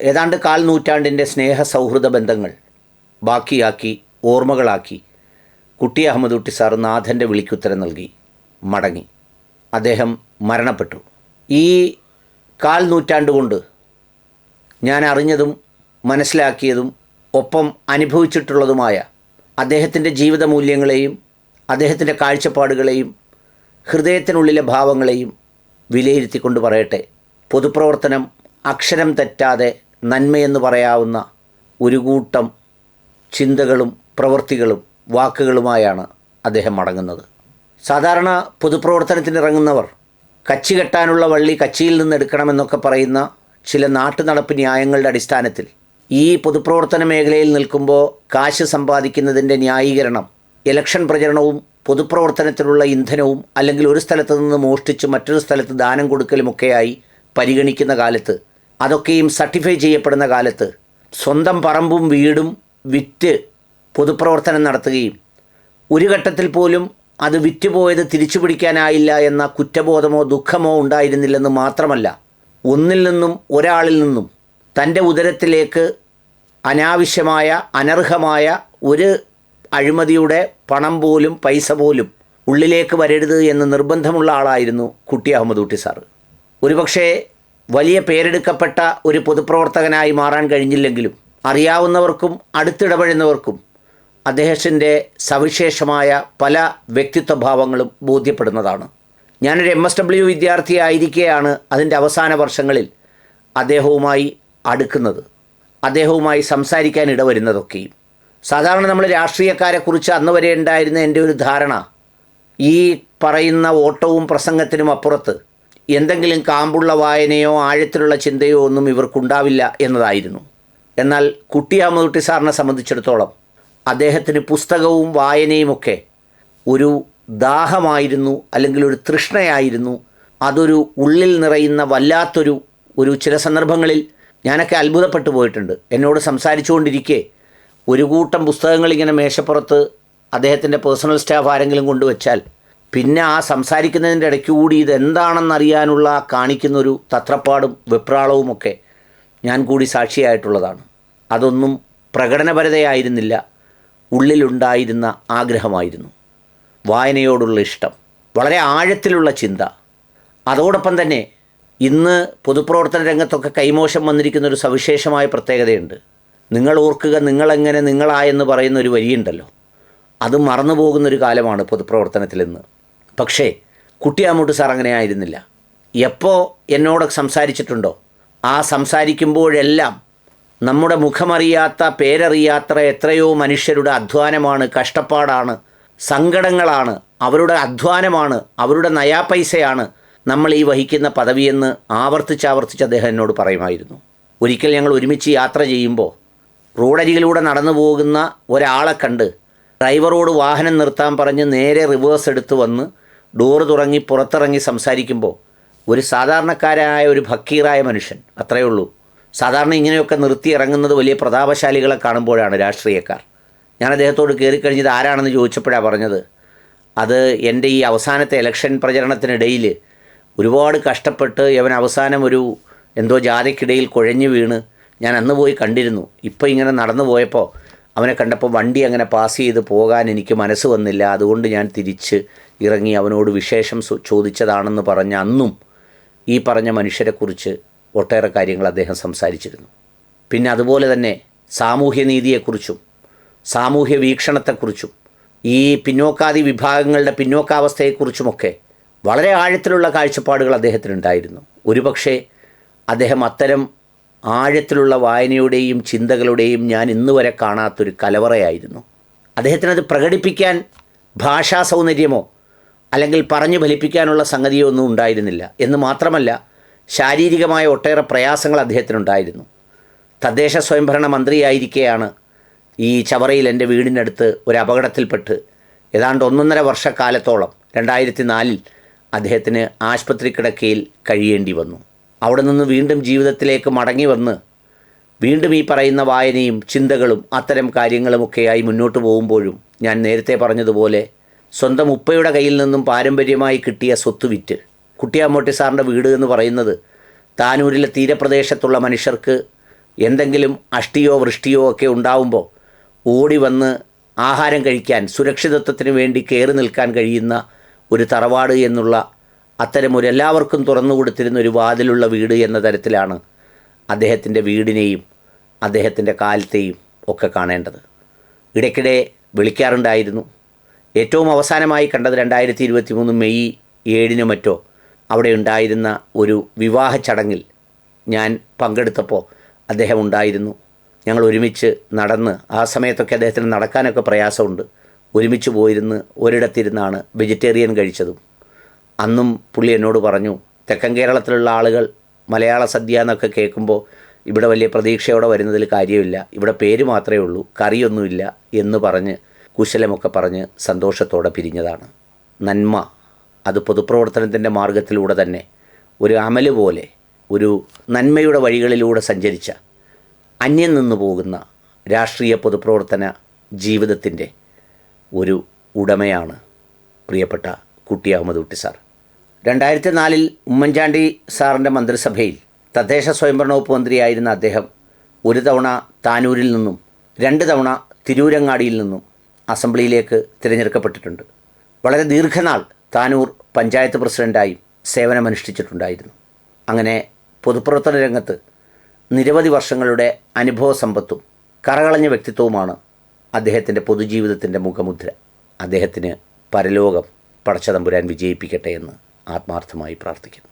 ഏതാണ്ട് കാൽ നൂറ്റാണ്ടിന്റെ സ്നേഹ സൗഹൃദ ബന്ധങ്ങൾ ബാക്കിയാക്കി ഓർമ്മകളാക്കി കുട്ടി അഹമ്മദ് കുട്ടി സാർ നാഥന്റെ വിളിക്കുത്തരം നൽകി മടങ്ങി. അദ്ദേഹം മരണപ്പെട്ടു. ഈ കാൽ നൂറ്റാണ്ട് കൊണ്ട് ഞാൻ അറിഞ്ഞതും മനസ്സിലാക്കിയതും ഒപ്പം അനുഭവിച്ചിട്ടുള്ളതുമായ അദ്ദേഹത്തിന്റെ ജീവിത മൂല്യങ്ങളെയും അദ്ദേഹത്തിന്റെ കാഴ്ചപ്പാടുകളെയും ഹൃദയത്തിനുള്ളിലെ ഭാവങ്ങളെയും വിലയിരുത്തിക്കൊണ്ട് പറയട്ടെ. പൊതുപ്രവർത്തനം അക്ഷരം തെറ്റാതെ നന്മയെന്ന് പറയാവുന്ന ഒരു കൂട്ടം ചിന്തകളും പ്രവൃത്തികളും വാക്കുകളുമായാണ് അദ്ദേഹം മടങ്ങുന്നത്. സാധാരണ പൊതുപ്രവർത്തനത്തിനിറങ്ങുന്നവർ കച്ചി കെട്ടാനുള്ള വള്ളി കച്ചിയിൽ നിന്ന് എടുക്കണമെന്നൊക്കെ പറയുന്ന ചില നാട്ടു നടപ്പ് ന്യായങ്ങളുടെ അടിസ്ഥാനത്തിൽ ഈ പൊതുപ്രവർത്തന മേഖലയിൽ നിൽക്കുമ്പോൾ കാശ് സമ്പാദിക്കുന്നതിന്റെ ന്യായീകരണം ഇലക്ഷൻ പ്രചരണവും പൊതുപ്രവർത്തനത്തിലുള്ള ഇന്ധനവും അല്ലെങ്കിൽ ഒരു സ്ഥലത്ത് നിന്ന് മോഷ്ടിച്ച് മറ്റൊരു സ്ഥലത്ത് ദാനം കൊടുക്കലുമൊക്കെയായി പരിഗണിക്കുന്ന കാലത്ത് അതൊക്കെയും സർട്ടിഫൈ ചെയ്യപ്പെടുന്ന കാലത്ത് സ്വന്തം പറമ്പും വീടും വിറ്റ് പൊതുപ്രവർത്തനം നടത്തുകയും ഒരു ഘട്ടത്തിൽ പോലും അത് വിറ്റുപോയത് തിരിച്ചു പിടിക്കാനായില്ല എന്ന കുറ്റബോധമോ ദുഃഖമോ ഉണ്ടായിരുന്നില്ലെന്ന് മാത്രമല്ല ഒന്നിൽ നിന്നും ഒരാളിൽ നിന്നും തന്റെ ഉദരത്തിലേക്ക് അനാവശ്യമായ അനർഹമായ ഒരു അഴിമതിയുടെ പണം പോലും പൈസ പോലും ഉള്ളിലേക്ക് വരരുത് എന്ന് നിർബന്ധമുള്ള ആളായിരുന്നു കുട്ടി അഹമ്മദ് കുട്ടി സാറ്. ഒരുപക്ഷേ വലിയ പേരെടുക്കപ്പെട്ട ഒരു പൊതുപ്രവർത്തകനായി മാറാൻ കഴിഞ്ഞില്ലെങ്കിലും അറിയാവുന്നവർക്കും അടുത്തിടപഴകുന്നവർക്കും അദ്ദേഹത്തിന്റെ സവിശേഷമായ പല വ്യക്തിത്വഭാവങ്ങളും ബോധ്യപ്പെടുന്നതാണ്. ഞാനൊരു എം എസ് ഡബ്ല്യു വിദ്യാർത്ഥിയായിരിക്കെയാണ് അതിന്റെ അവസാന വർഷങ്ങളിൽ അദ്ദേഹവുമായി അടുക്കുന്നത്. അദ്ദേഹവുമായി സംസാരിക്കാൻ ഇടവരുന്നതൊക്കെയും. സാധാരണ നമ്മൾ രാഷ്ട്രീയക്കാരെക്കുറിച്ച് അന്ന് വരെ ഉണ്ടായിരുന്ന എന്റെ ഒരു ധാരണ ഈ പറയുന്ന ഓട്ടവും പ്രസംഗത്തിനും അപ്പുറത്ത് എന്തെങ്കിലും കാമ്പുള്ള വായനയോ ആഴത്തിലുള്ള ചിന്തയോ ഒന്നും ഇവർക്കുണ്ടാവില്ല എന്നതായിരുന്നു. എന്നാൽ കുട്ടിയാമതുട്ടി സാറിനെ സംബന്ധിച്ചിടത്തോളം അദ്ദേഹത്തിന് പുസ്തകവും വായനയുമൊക്കെ ഒരു ദാഹമായിരുന്നു അല്ലെങ്കിൽ ഒരു തൃഷ്ണയായിരുന്നു. അതൊരു ഉള്ളിൽ നിറയുന്ന വല്ലാത്തൊരു ഒരു ചില സന്ദർഭങ്ങളിൽ ഞാനൊക്കെ അത്ഭുതപ്പെട്ടു പോയിട്ടുണ്ട്. എന്നോട് സംസാരിച്ചുകൊണ്ടിരിക്കെ ഒരു കൂട്ടം പുസ്തകങ്ങൾ ഇങ്ങനെ മേശപ്പുറത്ത് അദ്ദേഹത്തിന്റെ പേഴ്സണൽ സ്റ്റാഫ് ആരെങ്കിലും കൊണ്ടുവച്ചാൽ പിന്നെ ആ സംസാരിക്കുന്നതിന്റെ ഇടയ്ക്ക് കൂടി ഇതെന്താണെന്നറിയാനുള്ള കാണിക്കുന്നൊരു തത്രപ്പാടും വെപ്രാളവുമൊക്കെ ഞാൻ കൂടി സാക്ഷിയായിട്ടുള്ളതാണ്. അതൊന്നും പ്രകടനപരതയായിരുന്നില്ല. ഉള്ളിലുണ്ടായിരുന്ന ആഗ്രഹമായിരുന്നു. വായനയോടുള്ള ഇഷ്ടം വളരെ ആഴത്തിലുള്ള ചിന്ത. അതോടൊപ്പം തന്നെ ഇന്ന് പൊതുപ്രവർത്തന രംഗത്തൊക്കെ കൈമോശം വന്നിരിക്കുന്ന ഒരു സവിശേഷമായ പ്രത്യേകതയുണ്ട്. നിങ്ങൾ ഓർക്കുക നിങ്ങളെങ്ങനെ നിങ്ങളായെന്ന് പറയുന്ന ഒരു വരിയുണ്ടല്ലോ. അത് മറന്നു പോകുന്നൊരു കാലമാണ് പൊതുപ്രവർത്തനത്തിൽ ഇന്ന് പക്ഷേ കുട്ടിയാമൂട്ട് സാർ അങ്ങനെ ആയിരുന്നില്ല. എപ്പോൾ എന്നോട് സംസാരിച്ചിട്ടുണ്ടോ? ആ സംസാരിക്കുമ്പോഴെല്ലാം നമ്മുടെ മുഖമറിയാത്ത പേരറിയാത്ത എത്രയോ മനുഷ്യരുടെ അധ്വാനമാണ് കഷ്ടപ്പാടാണ് സങ്കടങ്ങളാണ് അവരുടെ അധ്വാനമാണ് അവരുടെ നയാ പൈസയാണ് നമ്മൾ ഈ വഹിക്കുന്ന പദവിയെന്ന് ആവർത്തിച്ചാവർത്തിച്ച് ആവർത്തിച്ച് അദ്ദേഹം എന്നോട് പറയുമായിരുന്നു. ഒരിക്കൽ ഞങ്ങൾ ഒരുമിച്ച് യാത്ര ചെയ്യുമ്പോൾ റോഡരികിലൂടെ നടന്നു പോകുന്ന ഒരാളെ കണ്ട് ഡ്രൈവറോട് വാഹനം നിർത്താൻ പറഞ്ഞ് നേരെ റിവേഴ്സ് എടുത്ത് വന്ന് ഡോറ് തുറങ്ങി പുറത്തിറങ്ങി സംസാരിക്കുമ്പോൾ ഒരു സാധാരണക്കാരായ ഒരു ഭക്കീറായ മനുഷ്യൻ അത്രയേ ഉള്ളൂ. സാധാരണ ഇങ്ങനെയൊക്കെ നിർത്തി ഇറങ്ങുന്നത് വലിയ പ്രതാപശാലികളെ കാണുമ്പോഴാണ് രാഷ്ട്രീയക്കാർ. ഞാൻ അദ്ദേഹത്തോട് കയറിക്കഴിഞ്ഞത് ആരാണെന്ന് ചോദിച്ചപ്പോഴാണ് പറഞ്ഞത് അത് എന്റെ ഈ അവസാനത്തെ ഇലക്ഷൻ പ്രചരണത്തിനിടയിൽ ഒരുപാട് കഷ്ടപ്പെട്ട് അവൻ അവസാനം ഒരു എന്തോ ജാതിക്കിടയിൽ കുഴഞ്ഞു വീണ് ഞാൻ അന്ന് പോയി കണ്ടിരുന്നു. ഇപ്പോൾ ഇങ്ങനെ നടന്നു പോയപ്പോൾ അവനെ കണ്ടപ്പോൾ വണ്ടി അങ്ങനെ പാസ് ചെയ്ത് പോകാൻ എനിക്ക് മനസ്സ് വന്നില്ല. അതുകൊണ്ട് ഞാൻ തിരിച്ച് ഇറങ്ങി അവനോട് വിശേഷം ചോദിച്ചതാണെന്ന് പറഞ്ഞ അന്നും ഈ പറഞ്ഞ മനുഷ്യരെക്കുറിച്ച് ഒട്ടേറെ കാര്യങ്ങൾ അദ്ദേഹം സംസാരിച്ചിരുന്നു. പിന്നെ അതുപോലെ തന്നെ സാമൂഹ്യനീതിയെക്കുറിച്ചും സാമൂഹ്യ വീക്ഷണത്തെക്കുറിച്ചും ഈ പിന്നോക്കാദി വിഭാഗങ്ങളുടെ പിന്നോക്കാവസ്ഥയെക്കുറിച്ചുമൊക്കെ വളരെ ആഴത്തിലുള്ള കാഴ്ചപ്പാടുകൾ അദ്ദേഹത്തിനുണ്ടായിരുന്നു. ഒരുപക്ഷെ അദ്ദേഹം അത്തരം ആഴത്തിലുള്ള വായനയുടെയും ചിന്തകളുടെയും ഞാൻ ഇന്ന് വരെ കാണാത്തൊരു കലവറയായിരുന്നു. അദ്ദേഹത്തിനത് പ്രകടിപ്പിക്കാൻ ഭാഷാ സൗന്ദര്യമോ അല്ലെങ്കിൽ പറഞ്ഞു ഫലിപ്പിക്കാനുള്ള സംഗതിയൊന്നും ഉണ്ടായിരുന്നില്ല. എന്ന് മാത്രമല്ല ശാരീരികമായ ഒട്ടേറെ പ്രയാസങ്ങൾ അദ്ദേഹത്തിനുണ്ടായിരുന്നു. തദ്ദേശ സ്വയംഭരണ മന്ത്രിയായിരിക്കെയാണ് ഈ ചവറയിൽ എന്റെ വീടിനടുത്ത് ഒരു അപകടത്തിൽപ്പെട്ട് ഏതാണ്ട് ഒന്നൊന്നര വർഷക്കാലത്തോളം രണ്ടായിരത്തി നാലിൽ അദ്ദേഹത്തിന് ആശുപത്രി കിടക്കയിൽ കഴിയേണ്ടി വന്നു. അവിടെ നിന്ന് വീണ്ടും ജീവിതത്തിലേക്ക് മടങ്ങി വന്ന് വീണ്ടും ഈ പറയുന്ന വായനയും ചിന്തകളും അത്തരം കാര്യങ്ങളുമൊക്കെയായി മുന്നോട്ട് പോകുമ്പോഴും ഞാൻ നേരത്തെ പറഞ്ഞതുപോലെ സ്വന്തം ഉപ്പയുടെ കയ്യിൽ നിന്നും പാരമ്പര്യമായി കിട്ടിയ സ്വത്ത് വിറ്റ്. കുട്ടിയാമോട്ടി സാറിന്റെ വീട് എന്ന് പറയുന്നത് താനൂരിലെ തീരപ്രദേശത്തുള്ള മനുഷ്യർക്ക് എന്തെങ്കിലും അഷ്ടിയോ വൃഷ്ടിയോ ഒക്കെ ഉണ്ടാവുമ്പോൾ ഓടി വന്ന് ആഹാരം കഴിക്കാൻ സുരക്ഷിതത്വത്തിന് വേണ്ടി കയറി നിൽക്കാൻ കഴിയുന്ന ഒരു തറവാട് എന്നുള്ള അത്തരമൊരു എല്ലാവർക്കും തുറന്നു കൊടുത്തിരുന്ന ഒരു വാതിലുള്ള വീട് എന്ന തരത്തിലാണ് അദ്ദേഹത്തിന്റെ വീടിനെയും അദ്ദേഹത്തിന്റെ കാലത്തെയും ഒക്കെ കാണേണ്ടത്. ഇടയ്ക്കിടെ വിളിക്കാറുണ്ടായിരുന്നു ഏറ്റവും അവസാനമായി കണ്ടത് രണ്ടായിരത്തി ഇരുപത്തി മൂന്ന് മെയ് ഏഴിന് മറ്റോ അവിടെ ഉണ്ടായിരുന്ന ഒരു വിവാഹ ചടങ്ങിൽ ഞാൻ പങ്കെടുത്തപ്പോൾ അദ്ദേഹം ഉണ്ടായിരുന്നു. ഞങ്ങൾ ഒരുമിച്ച് നടന്ന് ആ സമയത്തൊക്കെ അദ്ദേഹത്തിന് നടക്കാനൊക്കെ പ്രയാസമുണ്ട്. ഒരുമിച്ച് പോയിരുന്ന് ഒരിടത്തിരുന്നാണ് വെജിറ്റേറിയൻ കഴിച്ചതും. അന്നും പുള്ളി എന്നോട് പറഞ്ഞു തെക്കൻ കേരളത്തിലുള്ള ആളുകൾ മലയാള സദ്യ എന്നൊക്കെ കേൾക്കുമ്പോൾ ഇവിടെ വലിയ പ്രതീക്ഷയോടെ വരുന്നതിൽ കാര്യമില്ല. ഇവിടെ പേര് മാത്രമേ ഉള്ളൂ കറിയൊന്നുമില്ല എന്ന് പറഞ്ഞ് കുശലമൊക്കെ പറഞ്ഞ് സന്തോഷത്തോടെ പിരിഞ്ഞതാണ്. നന്മ അത് പൊതുപ്രവർത്തനത്തിന്റെ മാർഗത്തിലൂടെ തന്നെ ഒരു അമൽ പോലെ ഒരു നന്മയുടെ വഴികളിലൂടെ സഞ്ചരിച്ച അന്യം നിന്നു പോകുന്ന രാഷ്ട്രീയ പൊതുപ്രവർത്തന ജീവിതത്തിന്റെ ഒരു ഉടമയാണ് പ്രിയപ്പെട്ട കുട്ടി അഹമ്മദ് സാർ. രണ്ടായിരത്തി നാലിൽ ഉമ്മൻചാണ്ടി സാറിന്റെ മന്ത്രിസഭയിൽ തദ്ദേശ സ്വയംഭരണ വകുപ്പ് മന്ത്രിയായിരുന്ന അദ്ദേഹം ഒരു തവണ താനൂരിൽ നിന്നും രണ്ട് തവണ തിരൂരങ്ങാടിയിൽ നിന്നും അസംബ്ലിയിലേക്ക് തിരഞ്ഞെടുക്കപ്പെട്ടിട്ടുണ്ട്. വളരെ ദീർഘനാൾ താനൂർ പഞ്ചായത്ത് പ്രസിഡന്റായും സേവനമനുഷ്ഠിച്ചിട്ടുണ്ടായിരുന്നു. അങ്ങനെ പൊതുപ്രവർത്തന രംഗത്ത് നിരവധി വർഷങ്ങളുടെ അനുഭവ സമ്പത്തും കറകളഞ്ഞ വ്യക്തിത്വവുമാണ് അദ്ദേഹത്തിന്റെ പൊതുജീവിതത്തിന്റെ മുഖമുദ്ര. അദ്ദേഹത്തിന് പരലോകം പടച്ചതമ്പുരാൻ വിജയിപ്പിക്കട്ടെ എന്ന് ആത്മാർത്ഥമായി പ്രാർത്ഥിക്കുന്നു.